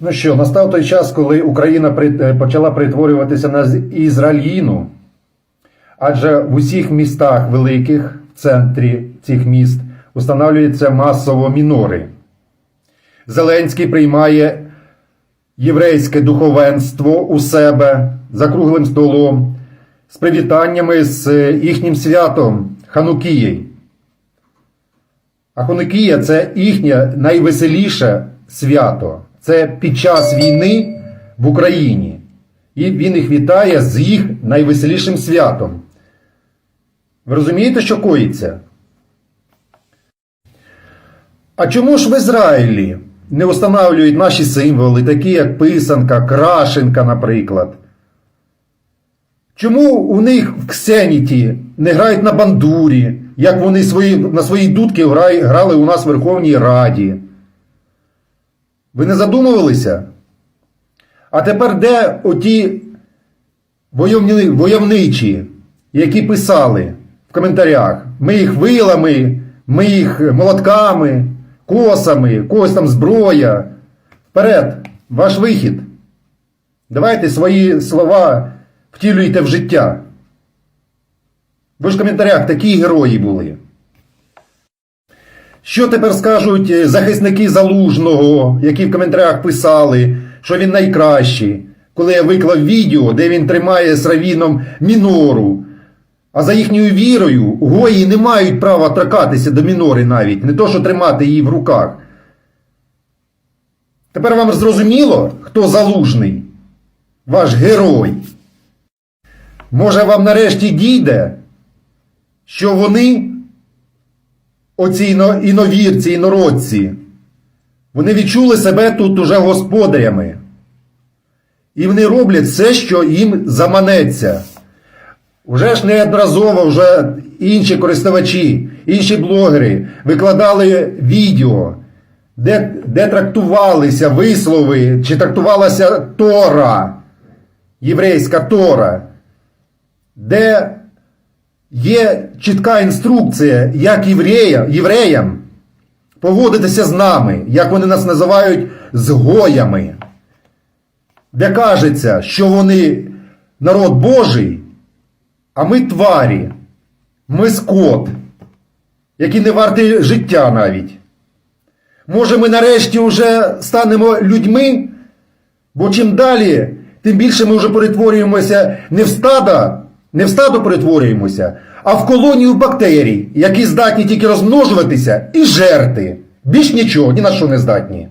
Ну що, настав той час, коли Україна е, почала перетворюватися на Ізраїльну, адже в усіх містах великих, в центрі цих міст, установлюються масово мінори. Зеленський приймає єврейське духовенство у себе за круглим столом з привітаннями з е, їхнім святом Ханукією. А Ханукія це їхнє найвеселіше свято. Це під час війни в Україні. І він їх вітає з їх найвеселішим святом. Ви розумієте, що коїться? А чому ж в Ізраїлі не встановлюють наші символи, такі як писанка, крашенка, наприклад? Чому у них в Ксеніті не грають на бандурі, як вони свої, на свої дудки грали у нас в Верховній Раді? Ви не задумувалися? А тепер де оті войовничі, які писали в коментарях? Ми їх вилами, ми їх молотками, косами, когось там зброя. Вперед, ваш вихід. Давайте свої слова втілюйте в життя. Ви ж в коментарях такі герої були. Що тепер скажуть е, захисники Залужного, які в коментарях писали, що він найкращий, коли я виклав відео, де він тримає з равіном мінору. А за їхньою вірою гої не мають права торкатися до мінори навіть, не то що тримати її в руках. Тепер вам зрозуміло, хто залужний? Ваш герой. Може вам нарешті дійде, що вони оці іно- іновірці, інородці, вони відчули себе тут уже господарями. І вони роблять все, що їм заманеться. Уже ж неодноразово вже інші користувачі, інші блогери викладали відео, де, де трактувалися вислови, чи трактувалася Тора, єврейська Тора, де Є чітка інструкція, як єврея, євреям поводитися з нами, як вони нас називають згоями, де кажеться, що вони народ Божий, а ми тварі, ми скот, які не варті життя навіть. Може, ми нарешті вже станемо людьми, бо чим далі, тим більше ми вже перетворюємося не в стада, не в стадо перетворюємося, а в колонію бактерій, які здатні тільки розмножуватися і жерти. Більш нічого, ні на що не здатні.